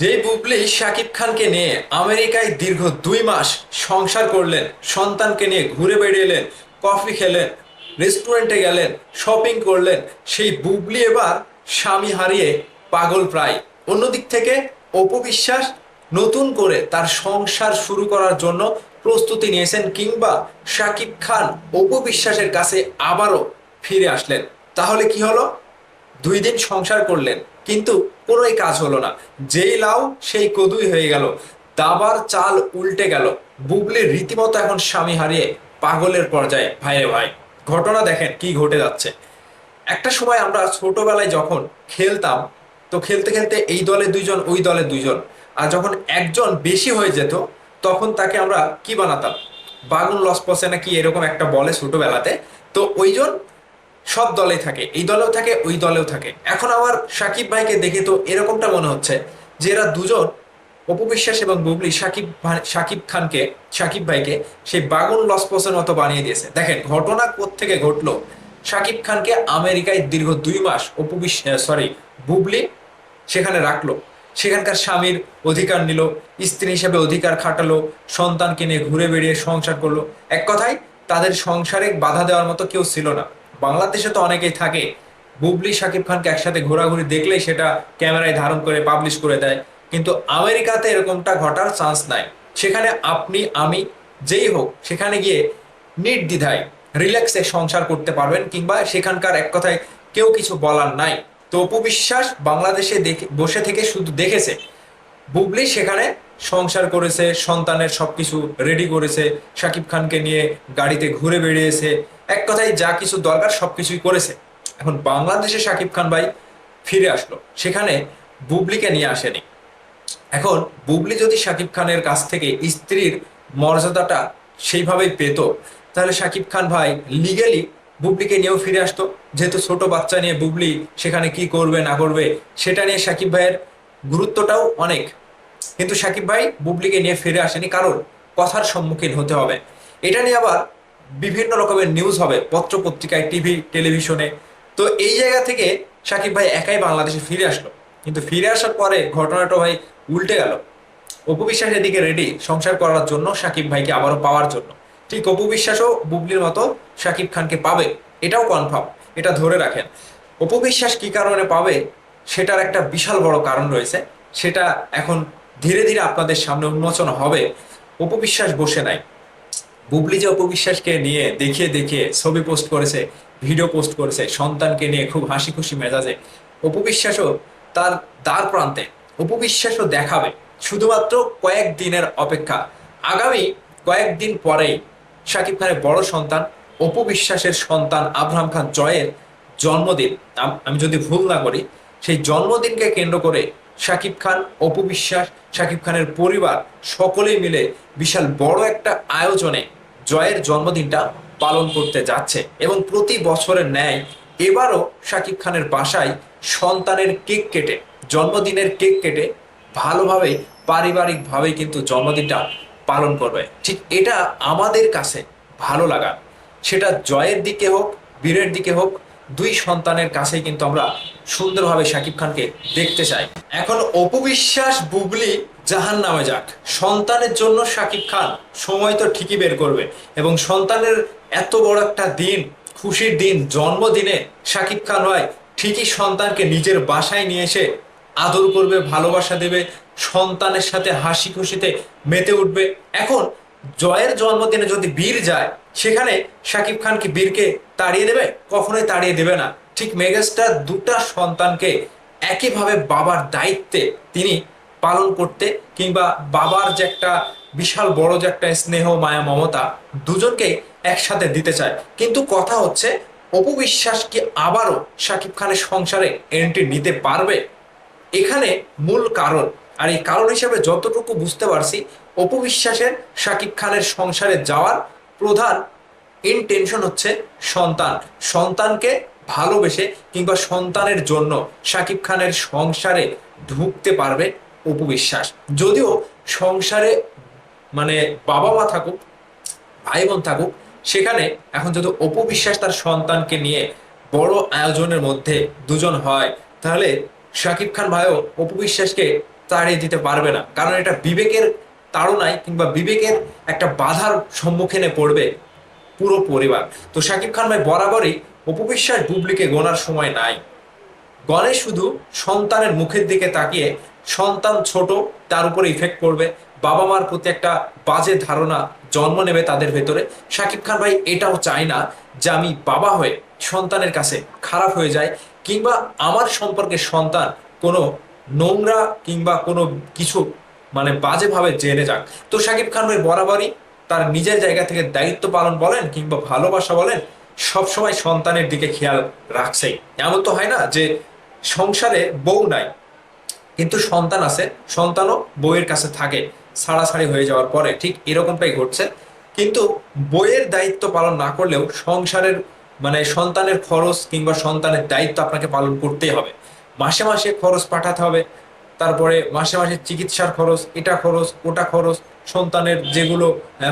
যে বুবলি শাকিব খানকে নিয়ে আমেরিকায় দীর্ঘ দুই মাস সংসার করলেন, সন্তানকে নিয়ে ঘুরে বেড়িয়েলেন কফি খেলেন, রেস্টুরেন্টে গেলেন, শপিং করলেন, সেই বুবলি এবার স্বামী হারিয়ে পাগল প্রায়। অন্যদিক থেকে অপবিশ্বাস নতুন করে তার সংসার শুরু করার জন্য প্রস্তুতি নিয়েছেন কিংবা শাকিব খান অপবিশ্বাসের কাছে আবারও ফিরে আসলেন। তাহলে কি হলো? দুই দিন সংসার করলেন, কিন্তু কোনোই কাজ হলো না। যেই লাউ, সেই কদুই হয়ে গেল। দাবার চাল উল্টে গেল। বুবলির রীতিমতো এখন স্বামী হারিয়ে পাগলের পর্যায়ে ভাইরে ভাই। ঘটনা দেখেন কি ঘটে যাচ্ছে। একটা সময় আমরা ছোটবেলায় যখন খেলতাম, তো খেলতে খেলতে এই দলে দুইজন, ওই দলে দুইজন। আর যখন একজন বেশি হয়ে যেত, তখন তাকে আমরা কি বানাতাম? বাগুন লসপসে নাকি এরকম একটা বলে ছোটবেলাতে। তো ওইজন সব দলে থাকে। এই দলেও থাকে, ওই দলেও থাকে। এখন আমার সাকিব ভাইকে দেখে তো এরকমটা মনে হচ্ছে যে এরা দুজন অপবিশ্বাস এবং বুবলি, সাকিব সাকিব খানকে, সাকিব ভাইকে সেই বাগুন লসপসের মতো বানিয়ে দিয়েছে। দেখেন, ঘটনা থেকে ঘটলো? সাকিব খানকে আমেরিকায় দীর্ঘ দুই মাস অপবিশ্বাস সরি বুবলি সেখানে রাখল। সেখানকার স্বামীর অধিকার নিল, স্ত্রী হিসেবে অধিকার খাটালো, সন্তানকে নিয়ে ঘুরে বেরিয়ে সংসার করল। এক কথায়, তাদের সংসারে বাধা দেওয়ার মতো কেউ ছিল না। বাংলাদেশে তো অনেকেই থাকে। বুবলি, শাকিব খানকে একসাথে ঘোরাঘুরি দেখলেই সেটা ক্যামেরায় ধারণ করে পাবলিশ করে দেয়। কিন্তু আমেরিকাতে এরকমটা ঘটার চান্স নাই। সেখানে আপনি, আমি, যেই হোক, সেখানে গিয়ে নির্দ্বিধায় রিল্যাক্সে সংসার করতে পারবেন কিংবা সেখানকার এক কথায় কেউ কিছু বলার নাই। তো অপবিশ্বাস বাংলাদেশে দেখে, বসে থেকে শুধু দেখেছে। বুবলি সেখানে সংসার করেছে, সন্তানের সবকিছু রেডি করেছে, শাকিব খানকে নিয়ে গাড়িতে ঘুরে বেরিয়েছে এক কথায় যা কিছু দরকার সবকিছুই করেছে। এখন বাংলাদেশে শাকিব খান ভাই ফিরে আসলো। সেখানে বুবলিকে নিয়ে আসেনি। এখন বুবলি যদি শাকিব খানের কাছ থেকে স্ত্রীর মর্যাদাটা সেইভাবেই পেত, তাহলে শাকিব খান ভাই লিগেলি বুবলিকে নিয়েও ফিরে আসতো। যেহেতু ছোট বাচ্চা নিয়ে বুবলি সেখানে কি করবে, না করবে, সেটা নিয়ে শাকিব ভাইয়ের গুরুত্বটাও অনেক। কিন্তু শাকিব ভাই বুবলিকে নিয়ে ফিরে আসেনি, কারণ কথার সম্মুখীন হতে হবে। এটা নিয়ে আবার বিভিন্ন রকমের নিউজ হবে পত্র পত্রিকায় টিভি টেলিভিশনে তো এই জায়গা থেকে শাকিব ভাই একাই বাংলাদেশে ফিরে আসলো। কিন্তু ফিরে আসার পরে ঘটনাটা ভাই উল্টে গেল। অপু বিশ্বাস এদিকে রেডি সংসার করার জন্য শাকিব ভাইকে আবারও পাওয়ার জন্য। ঠিক অপু বিশ্বাসও বুবলির মতো শাকিব খানকে পাবে, এটাও কনফার্ম এটা ধরে রাখেন। অপু বিশ্বাস কি কারণে পাবে, সেটার একটা বিশাল বড় কারণ রয়েছে। সেটা এখন ধীরে ধীরে আপনাদের সামনে উন্মোচন হবে। অপু বিশ্বাস বসে নাই। বুবলি যে অপবিশ্বাসকে নিয়ে দেখিয়ে দেখিয়ে ছবি পোস্ট করেছে ভিডিও পোস্ট করেছে, সন্তানকে নিয়ে খুব হাসি খুশি মেজাজে, অপবিশ্বাসও তার দ্বার প্রান্তে, অপবিশ্বাসও দেখাবে শুধুমাত্র কয়েক দিনের অপেক্ষা। আগামী কয়েকদিন পরেই শাকিব খানের বড় সন্তান, অপবিশ্বাসের সন্তান আব্রাহাম খান জয়ের জন্মদিন আমি যদি ভুল না করি, সেই জন্মদিনকে কেন্দ্র করে শাকিব খান, অপবিশ্বাস, শাকিব খানের পরিবার সকলেই মিলে বিশাল বড় একটা আয়োজনে জয়ের জন্মদিনটা পালন করতে যাচ্ছে এবং প্রতি বছরের ন্যায় এবারও শাকিব খানের বাসায় সন্তানের কেক কেটে, জন্মদিনের কেক কেটে ভালোভাবে, পারিবারিকভাবে কিন্তু জন্মদিনটা পালন করবে। ঠিক এটা আমাদের কাছে ভালো লাগা। সেটা জয়ের দিকে হোক, বীরের দিকে হোক, দুই সন্তানের কাছেই কিন্তু আমরা সুন্দরভাবে শাকিব খানকে দেখতে চাই। এখন অপবিশ্বাস বুবলি জাহান নামে যাক। সন্তানের জন্য শাকিব খান সময় তো ঠিকই বের করবে এবং সন্তানের এত বড় একটা দিন, খুশির দিন, জন্মদিনে শাকিব খান হয় ঠিকই সন্তানকে নিজের বাসায় নিয়ে এসে আদর করবে, ভালোবাসা দেবে, সন্তানের সাথে হাসি খুশিতে মেতে উঠবে। এখন জয়ের জন্মদিনে যদি বীর যায়, সেখানে শাকিব খান কি বীরকে তাড়িয়ে দেবে? কখনোই তাড়িয়ে দেবে না। ঠিক মেগাস্টার দুটা সন্তানকে একইভাবে বাবার দায়িত্বে তিনি পালন করতে কিংবা বাবার যে একটা বিশাল বড় যে একটা স্নেহ, মায়া, মমতা দুজনকে একসাথে দিতে চায়। কিন্তু কথা হচ্ছে অপবিশ্বাস কি আবারও শাকিব খানের সংসারে এন্ট্রি নিতে পারবে? এখানে মূল কারণ। আর এই কারণ হিসেবে যতটুকু বুঝতে পারছি অপবিশ্বাসের শাকিব খানের সংসারে যাওয়ার প্রধান ইনটেনশন হচ্ছে সন্তান। সন্তানকে ভালোবেসে কিংবা সন্তানের জন্য শাকিব খানের সংসারে ঢুকতে পারবে অপবিশ্বাস যদিও সংসারে মানে বাবা মা থাকুক ভাই বোন থাকুক, সেখানে এখন যদি অপবিশ্বাস তার সন্তানকে নিয়ে বড় আয়োজনের মধ্যে দুজন হয়, তাহলে শাকিব খান ভাইও অপবিশ্বাসকে তাড়িয়ে দিতে পারবে না। কারণ এটা বিবেকের তাড়নায় কিংবা বিবেকের একটা বাধার সম্মুখীনে পড়বে পুরো পরিবার। তো শাকিব খান ভাই বরাবরই অপবিশ্বাস ডুবলিকে গোনার সময় নাই। গণেশ শুধু সন্তানের মুখের দিকে তাকিয়ে সন্তান ছোট, তার উপরে ইফেক্ট করবে। বাবা মার প্রতি একটা বাজে ধারণা জন্ম নেবে তাদের ভেতরে। শাকিব খান ভাই, এটাও চায় না যে আমি বাবা হয়ে সন্তানের কাছে খারাপ হয়ে যায় কিংবা আমার সম্পর্কে সন্তান কোনো নোংরা কিংবা কোনো কিছু মানে বাজেভাবে জেনে যাক। তো শাকিব খান ভাই বরাবরই তার নিজের জায়গা থেকে দায়িত্ব পালন বলেন কিংবা ভালোবাসা বলেন, সবসময় সন্তানের দিকে খেয়াল রাখছেই। এমন তো হয় না যে সংসারে বউ নাই। কিন্তু সন্তান আছে, সন্তানও বইয়ের কাছে থাকে, ছাড়াছাড়ি হয়ে যাওয়ার পরে, ঠিক এরকমটাই ঘটছে। কিন্তু বইয়ের দায়িত্ব পালন না করলেও সংসারের মানে সন্তানের খরচ কিংবা সন্তানের দায়িত্ব আপনাকে পালন করতেই হবে। মাসে মাসে খরচ পাঠাতে হবে, তারপরে মাসে মাসে চিকিৎসার খরচ, এটা খরচ, ওটা খরচ, সন্তানের যেগুলো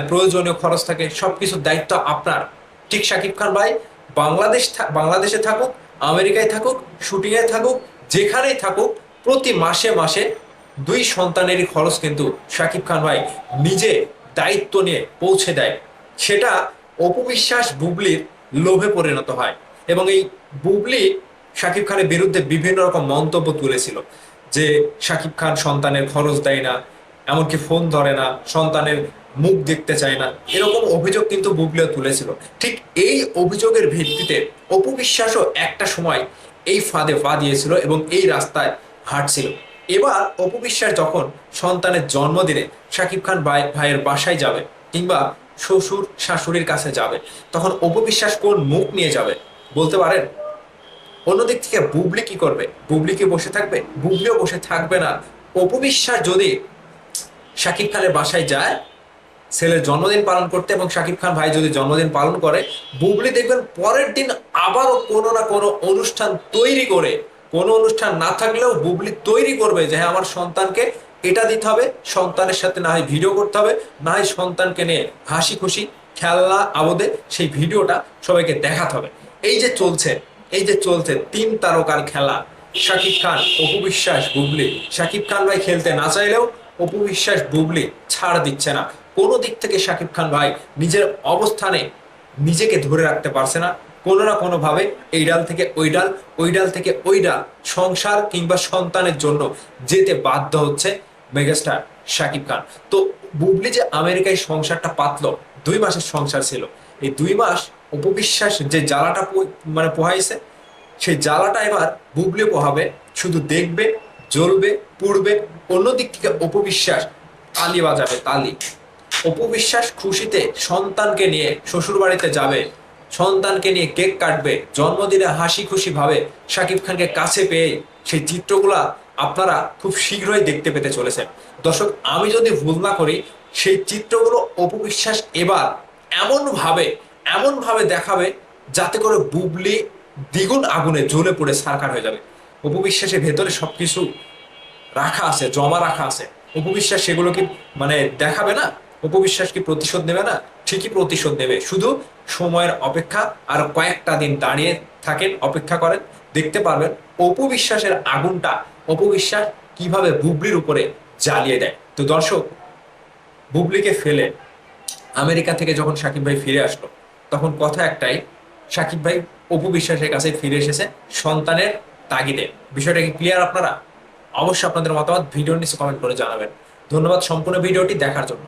প্রয়োজনীয় খরচ থাকে সব সবকিছুর দায়িত্ব আপনার। ঠিক সাকিব খান ভাই, বাংলাদেশ বাংলাদেশে থাকুক আমেরিকায় থাকুক, শুটিংয়ে থাকুক, যেখানেই থাকুক, প্রতি মাসে মাসে দুই সন্তানেরই খরচ কিন্তু শাকিব খান ভাই নিজে দায়িত্ব নিয়ে পৌঁছে দেয়। সেটা অপবিশ্বাস বুবলির লোভে পরিণত হয় এবং এই বুবলি শাকিব খানের বিরুদ্ধে বিভিন্ন রকম মন্তব্য তুলেছিল যে শাকিব খান সন্তানের খরচ দেয় না, এমনকি ফোন ধরে না, সন্তানের মুখ দেখতে চায় না। এরকম অভিযোগ কিন্তু বুবলিও তুলেছিল। ঠিক এই অভিযোগের ভিত্তিতে অপু বিশ্বাসও একটা সময় এই ফাঁদে পা দিয়েছিল এবং এই রাস্তায় হাঁটছিল। এবার অপু বিশ্বাস যখন সন্তানের জন্মদিনে শাকিব খান ভাই, ভাইয়ের বাসায় যাবে কিংবা শ্বশুর, শাশুড়ির কাছে যাবে, তখন অপু বিশ্বাস কোন মুখ নিয়ে যাবে বলতে পারেন? অন্যদিক থেকে বুবলি কি করবে? বুবলি কি বসে থাকবে? বুবলিও বসে থাকবে না। অপবিশ্বাস যদি শাকিব খানের বাসায় যায় ছেলের জন্মদিন পালন করতে এবং শাকিব খান ভাই যদি জন্মদিন পালন করে, বুবলি দেখবেন পরের দিন আবারও কোনো না কোনো অনুষ্ঠান তৈরি করে। কোনো অনুষ্ঠান না থাকলেও বুবলি তৈরি করবে যে হ্যাঁ আমার সন্তানকে এটা দিতে হবে, সন্তানের সাথে না হয় ভিডিও করতে হবে, না হয় সন্তানকে নিয়ে হাসি খুশি, খেলনা আবদে সেই ভিডিওটা সবাইকে দেখাতে হবে। এই যে চলছে, এই যে চলছে তিন তারকার খেলা, শাকিব খান, অপু বিশ্বাস, বুবলি। শাকিব খান ভাই খেলতে না চাইলেও অপু বিশ্বাস, বুবলি ছাড় দিচ্ছে না। কোনো দিক থেকে শাকিব খান ভাই নিজের অবস্থানে নিজেকে ধরে রাখতে পারছে না। কোনো না কোনো ভাবে এই ডাল থেকে ওই ডাল ওই ডাল থেকে ওই ডাল সংসার কিংবা সন্তানের জন্য যেতে বাধ্য হচ্ছে মেগাস্টার শাকিব খান। তো বুবলি যে আমেরিকায় সংসারটা পাতলো, দুই মাসের সংসার ছিল, এই দুই মাস উপবিশ্বাস যে জ্বালাটা মানে পোহাইছে, সেই জ্বালাটা এবার বুবলি পোহাবে, শুধু দেখবে, জ্বলবে, পুড়বে, অন্যদিক থেকে উপবিশ্বাস তালি বাজাবে, তালি। অপবিশ্বাস খুশিতে সন্তানকে নিয়ে শ্বশুর বাড়িতে যাবে। সন্তানকে নিয়ে কেক কাটবে জন্মদিনে হাসি খুশি ভাবে শাকিব খানকে কাছে পেয়ে সেই চিত্রগুলা আপনারা খুব শীঘ্রই দেখতে পেতে চলেছেন। দর্শক, আমি যদি ভুল না করি, সেই চিত্রগুলো অপবিশ্বাস এবার এমন ভাবে এমন ভাবে দেখাবে যাতে করে বুবলি দ্বিগুণ আগুনে জ্বলে পড়ে সারকার হয়ে যাবে। অপবিশ্বাসের ভেতরে সবকিছু রাখা আছে, জমা রাখা আছে। উপবিশ্বাস সেগুলো কি মানে দেখাবে না উপবিশ্বাস কি প্রতিশোধ নেবে না? ঠিকই প্রতিশোধ নেবে। শুধু সময়ের অপেক্ষা আর কয়েকটা দিন দাঁড়িয়ে থাকেন, অপেক্ষা করেন, দেখতে পারবেন অপবিশ্বাসের আগুনটা, অপবিশ্বাস কীভাবে বুবলির উপরে জ্বালিয়ে দেয়। তো দর্শক, বুবলিকে ফেলে আমেরিকা থেকে যখন সাকিব ভাই ফিরে আসলো, তখন কথা একটাই সাকিব ভাই অপু বিশ্বাসের কাছে ফিরে এসেছে সন্তানের তাগিদে। বিষয়টা কি ক্লিয়ার আপনারা? অবশ্যই আপনাদের মতামত ভিডিওর নিচে কমেন্ট করে জানাবেন। ধন্যবাদ সম্পূর্ণ ভিডিওটি দেখার জন্য।